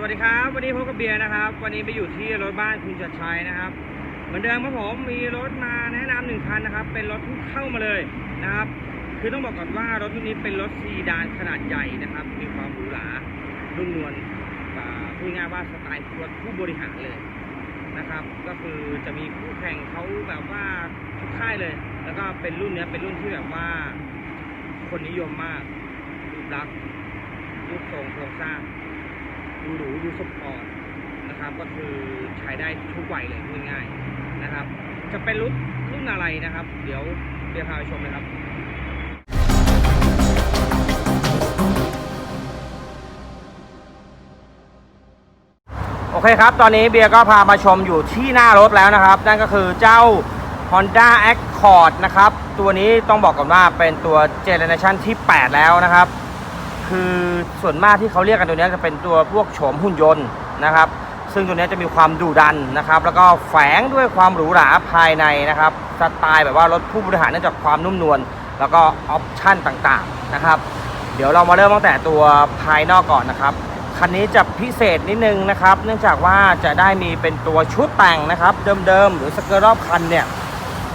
สวัสดีครับ วันนี้พบกับเบียร์นะครับ วันนี้ไปอยู่ที่รถบ้านคุณชัดชัยนะครับ เหมือนเดิมครับผมมีรถมาแนะนำหนึ่งคันนะครับ เป็นรถเพิ่งเข้ามาเลยนะครับ คือต้องบอกก่อนว่ารถรุ่นนี้เป็นรถซีดานขนาดใหญ่นะครับ มีความหรูหรานุ่มนวลอ่าพูดง่ายๆว่าสไตล์รถผู้บริหารเลยนะครับ ก็คือจะมีคู่แข่งเขาแบบว่าทุกค่ายเลย แล้วก็เป็นรุ่นเนี้ยเป็นรุ่นที่แบบว่า คนนิยมมากรูปลักษณ์รูปทรงโครงสร้าง ดูหรูดูสปอร์ตนะครับ ก็คือใช้ได้ทุกวัยเลยพูดง่ายนะครับ จะเป็นรุ่นรุ่นอะไรนะครับ เดี๋ยวเดี๋ยวพาไปชมเลยครับโอเคครับ ตอนนี้เบียร์ก็พามาชมอยู่ที่หน้ารถแล้วนะครับ นั่นก็คือเจ้า Honda Accord นะครับ ตัวนี้ต้องบอกก่อนว่าเป็นตัวเจเนเรชันที่ 8 แล้วนะครับ คือส่วนมากที่เขาเรียกกันตัวนี้จะเป็นตัวพวกโฉมหุ่นยนต์นะครับ ซึ่งตัวนี้จะมีความดุดันนะครับ แล้วก็แฝงด้วยความหรูหราภายในนะครับสไตล์แบบว่ารถผู้บริหารเนื่องจากความนุ่มนวลแล้วก็ออปชั่นต่างๆนะครับ เดี๋ยวเรามาเริ่มตั้งแต่ตัวภายนอกก่อนนะครับคันนี้จะพิเศษนิดนึงนะครับ เนื่องจากว่าจะได้มีเป็นตัวชุดแต่งนะครับ เดิมๆหรือสเกิร์ตรอบคันเนี่ย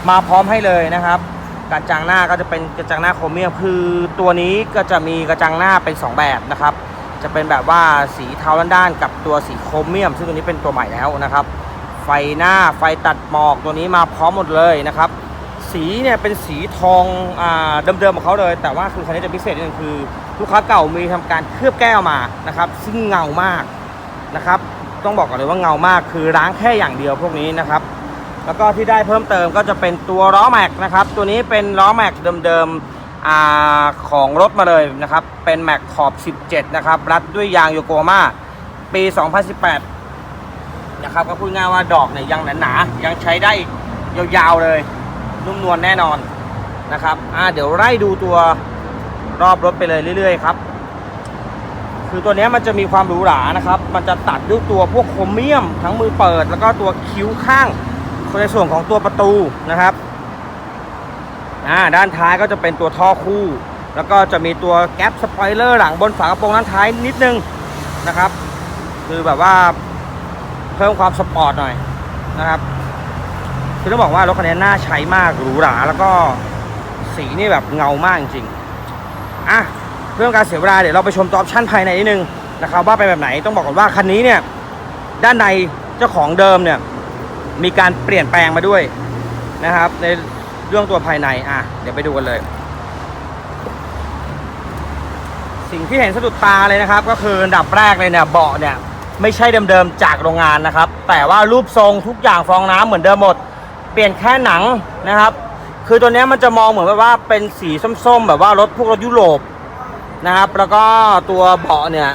มาพร้อมให้เลยนะครับ กระจังหน้าก็จะเป็นกระจังหน้าโครเมียมคือตัวนี้ก็จะมีกระจังหน้าเป็น 2 แบบนะครับ จะเป็นแบบว่าสีเทาด้านๆกับตัวสีโครเมียม ซึ่งตัวนี้เป็นตัวใหม่แล้วนะครับ ไฟหน้าไฟตัดหมอกตัวนี้มาพร้อมหมดเลยนะครับ สีเนี่ยเป็นสีทองอเดิมๆของเขาเลย แต่ว่าคือคันนี้จะพิเศษนิดนึงคือลูกค้าเก่ามีทำการเคลือบแก้วมานะครับ ซึ่งเงามากนะครับ ต้องบอกก่อนเลยว่าเงามากคือล้างแค่อย่างเดียวพวกนี้นะครับ แล้วก็ที่ได้เพิ่มเติมก็จะเป็นตัวล้อแม็กนะครับ ตัวนี้เป็นล้อแม็กเดิมๆอของรถมาเลยนะครับ เป็นแม็กขอบ 17 นะครับ รัดด้วยยางโยโกมาปี 2018 นะครับ ก็พูดง่ายว่าดอกเนี่ยยังหนาๆ ยังใช้ได้ยาวๆเลย นุ่มนวลแน่นอนนะครับเดี๋ยวไล่ดูตัวรอบรถไปเลยเรื่อยๆครับ คือตัวนี้มันจะมีความหรูหรานะครับ มันจะตัดด้วยตัวพวกโครเมียมทั้งมือเปิด แล้วก็ตัวคิ้วข้าง ในส่วนของตัวประตูนะครับอ่าด้านท้ายก็จะเป็นตัวท่อคู่ แล้วก็จะมีตัวแก๊ปสปอยเลอร์หลังบนฝากระโปรงด้านท้ายนิดนึงนะครับ คือแบบว่าเพิ่มความสปอร์ตหน่อยนะครับคือต้องบอกว่ารถคันนี้น่าใช้มากหรูหราแล้วก็สีนี่แบบเงามากจริงๆอะเรื่องการเสียเวลาเดี๋ยวเราไปชมตัวออปชั่นภายในนิดนึงนะครับว่าเป็นแบบไหนต้องบอกก่อนว่าคันนี้เนี่ยด้านในเจ้าของเดิมเนี่ย มีการเปลี่ยนแปลงมาด้วยนะครับ ในเรื่องตัวภายในอะเดี๋ยวไปดูกันเลย สิ่งที่เห็นสะดุดตาเลยนะครับ ก็คืออันดับแรกเลยเนี่ยเบาะเนี่ยไม่ใช่เดิมๆจากโรงงานนะครับ แต่ว่ารูปทรงทุกอย่างฟองน้ำเหมือนเดิมหมด เปลี่ยนแค่หนังนะครับ คือตัวนี้มันจะมองเหมือนแบบว่าเป็นสีส้มๆ แบบว่ารถพวกรถยุโรปนะครับ แล้วก็ตัวเบาะเนี่ย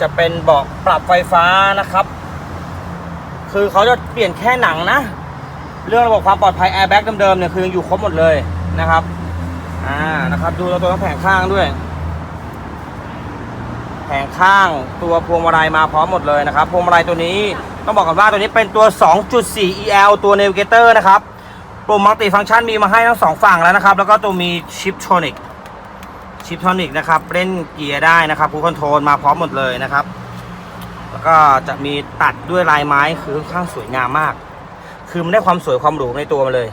จะเป็นเบาะปรับไฟฟ้านะครับ คือเขาจะเปลี่ยนแค่หนังนะ เรื่องระบบความปลอดภัยแอร์แบ็กเดิมๆเนี่ยคือยังอยู่ครบหมดเลยนะครับอ่านะครับดูตัวทั้งแผงข้างด้วย แผงข้างตัวพวงมาลัยมาพร้อมหมดเลยนะครับพวงมาลัยตัวนี้ต้องบอกกันว่าตัวนี้เป็นตัว 2.4 EL ตัว Navigator นะครับปุ่มมัลติฟังก์ชันมีมาให้ทั้งสองฝั่งแล้วนะครับ แล้วก็ตัวมีชิปโทนิกชิปโทนิกนะครับเล่นเกียร์ได้นะครับคูคอนโทรลมาพร้อมหมดเลยนะครับ ก็จะมีตัดด้วยลายไม้คือค่อนข้างสวยงามมาก คือมันได้ความสวยความหรูในตัวมาเลย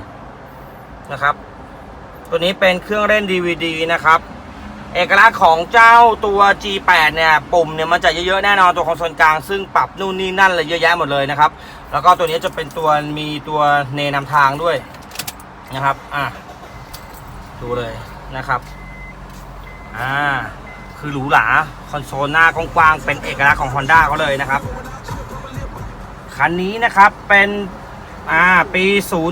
นะครับ ตัวนี้เป็นเครื่องเล่น DVD นะครับ เอกลักษณ์ของเจ้าตัว G8 เนี่ยปุ่มเนี่ยมันจะเยอะๆแน่นอนตัวคอนโซลกลางซึ่งปรับนู่นนี่นั่นอะไรเยอะแยะหมดเลยนะครับ แล้วก็ตัวนี้จะเป็นตัวมีตัวเนนำทางด้วยนะครับ อะ ดูเลยนะครับ อ่า คือหรูหราคอนโซลหน้ากว้างๆเป็นเอกลักษณ์ของ Honda เขาเลยนะครับ คันนี้นะครับเป็นอ่าปี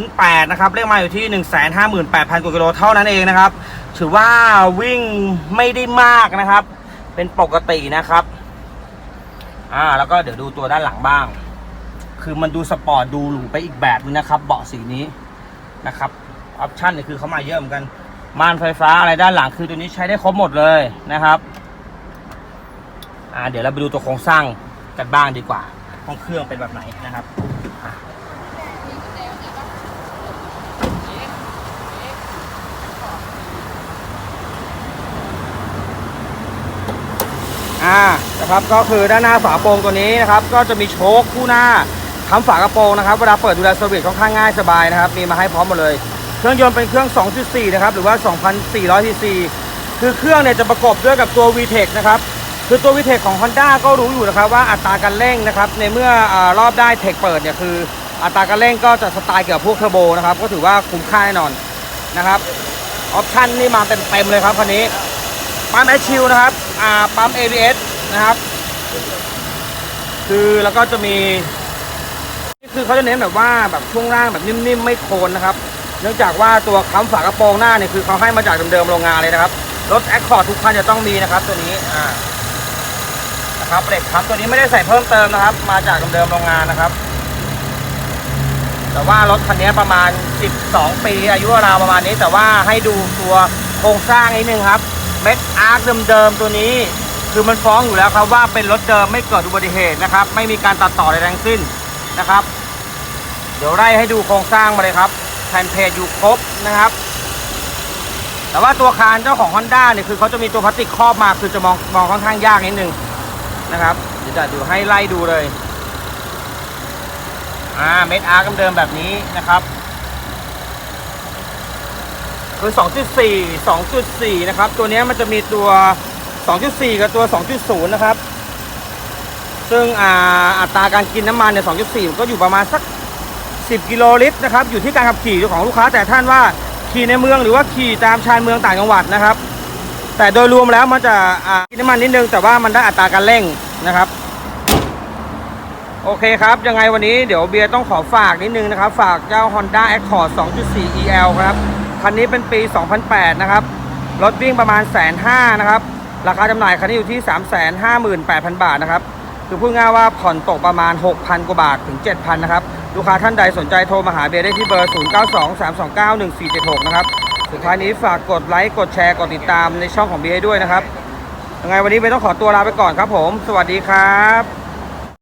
08 นะครับเลขมาอยู่ที่ 158,000 กว่ากิโลเท่านั้นเองนะครับ ถือว่าวิ่งไม่ได้มากนะครับ เป็นปกตินะครับอ่าแล้วก็เดี๋ยวดูตัวด้านหลังบ้าง คือมันดูสปอร์ตดูหรูไปอีกแบบนึงนะครับ เบาะสีนี้นะครับออปชั่นเนี่ยคือเขามาเยอะเหมือนกัน ม่านไฟฟ้าอะไรด้านหลังคือตัวนี้ใช้ได้ครบหมดเลยนะครับอ่าเดี๋ยวเราไปดูตัวโครงสร้างกันบ้างดีกว่าห้องเครื่องเป็นแบบไหนนะครับอ่านะครับก็คือด้านหน้าฝากระโปรงตัวนี้นะครับ ก็จะมีโชคคู่หน้าทำฝากระโปรงนะครับเวลาเปิดดูแลเซอร์วิสค่อนข้างง่ายสบายนะครับ มีมาให้พร้อมหมดเลย เครื่องยนต์เป็นเครื่อง 2.4 นะครับ หรือว่า 2,400 ซีซี คือเครื่องเนี่ยจะประกอบด้วยกับตัว VTEC นะครับ คือตัว VTEC ของ Honda ก็รู้อยู่นะครับว่าอัตราการเร่งนะครับ ในเมื่ออรอบได้เทคเปิดเนี่ยคืออัตราการเร่งก็จะสไตล์เกี่ยวกับพวกเทอร์โบนะครับ ก็ถือว่าคุ้มค่าแน่นอนนะครับ ออปชั่นนี่มาเต็มๆเลยครับคันนี้ ปั๊มแอชชิลนะครับ อ่า ปั๊ม ABS นะครับ คือแล้วก็จะมี คือเขาจะเน้นแบบว่าแบบช่วงล่างแบบนิ่มๆ ไม่โคนนะครับ เนื่องจากว่าตัวค้ำฝากระโปรงหน้าเนี่ยคือเขาให้มาจากเดิมๆโรงงานเลยนะครับ รถแอคคอร์ดทุกคันจะต้องมีนะครับ ตัวนี้อ่านะครับเหล็กค้ำตัวนี้ไม่ได้ใส่เพิ่มเติมนะครับ มาจากเดิมๆโรงงานนะครับ แต่ว่ารถคันนี้ประมาณ 12 ปี อายุราวประมาณนี้ แต่ว่าให้ดูตัวโครงสร้างนิดนึงครับเม็ดอาร์คเดิมๆตัวนี้ คือมันฟ้องอยู่แล้วครับว่าเป็นรถเดิมไม่เกิดอุบัติเหตุนะครับ ไม่มีการตัดต่อใดทั้งสิ้นนะครับ เดี๋ยวไล่ให้ดูโครงสร้างมาเลยครับ แผ่นเพจอยู่ครบนะครับ แต่ว่าตัวคานเจ้าของ Honda เนี่ยคือเขาจะมีตัวพลาสติกครอบมาคือจะมองมองค่อนข้างยากนิดนึงนะครับเดี๋ยวจะดี๋ยวให้ไล่ดูเลยอ่าเม็ดอาร์กเดิมแบบนี้นะครับ คือ 2.4 2.4 นะครับ ตัวเนี้ยมันจะมีตัว 2.4 กับตัว 2.0 นะครับ ซึ่งอ่าอัตราการกินน้ำมันเนี่ย 2.4 ก็อยู่ประมาณสัก 10 กิโลลิตรนะครับอยู่ที่การขับขี่ของลูกค้าแต่ท่านว่าขี่ในเมืองหรือว่าขี่ตามชานเมืองต่างจังหวัดนะครับ แต่โดยรวมแล้วมันจะอ่ากินน้ำมันนิดนึง แต่ว่ามันได้อัตราการเร่งนะครับโอเคครับ ยังไงวันนี้เดี๋ยวเบียร์ต้องขอฝากนิดนึงนะครับ ฝากเจ้า Honda Accord 2.4 EL ครับ คันนี้เป็นปี 2008 นะครับ รถวิ่งประมาณแสนห้านะครับ ราคาจำหน่ายคันนี้อยู่ที่ 358,000 บาทนะครับ คือพูดง่ายว่าผ่อนตกประมาณ 6,000 กว่าบาทถึง 7,000 นะครับ ลูกค้าท่านใดสนใจโทรมาหาเบียร์ได้ที่เบอร์ 0923291476 นะครับ สุดท้ายนี้ฝากกดไลค์ กดแชร์ กดติดตามในช่องของเบียร์ให้ด้วยนะครับ ยังไงวันนี้เบียร์ต้องขอตัวลาไปก่อนครับผม สวัสดีครับ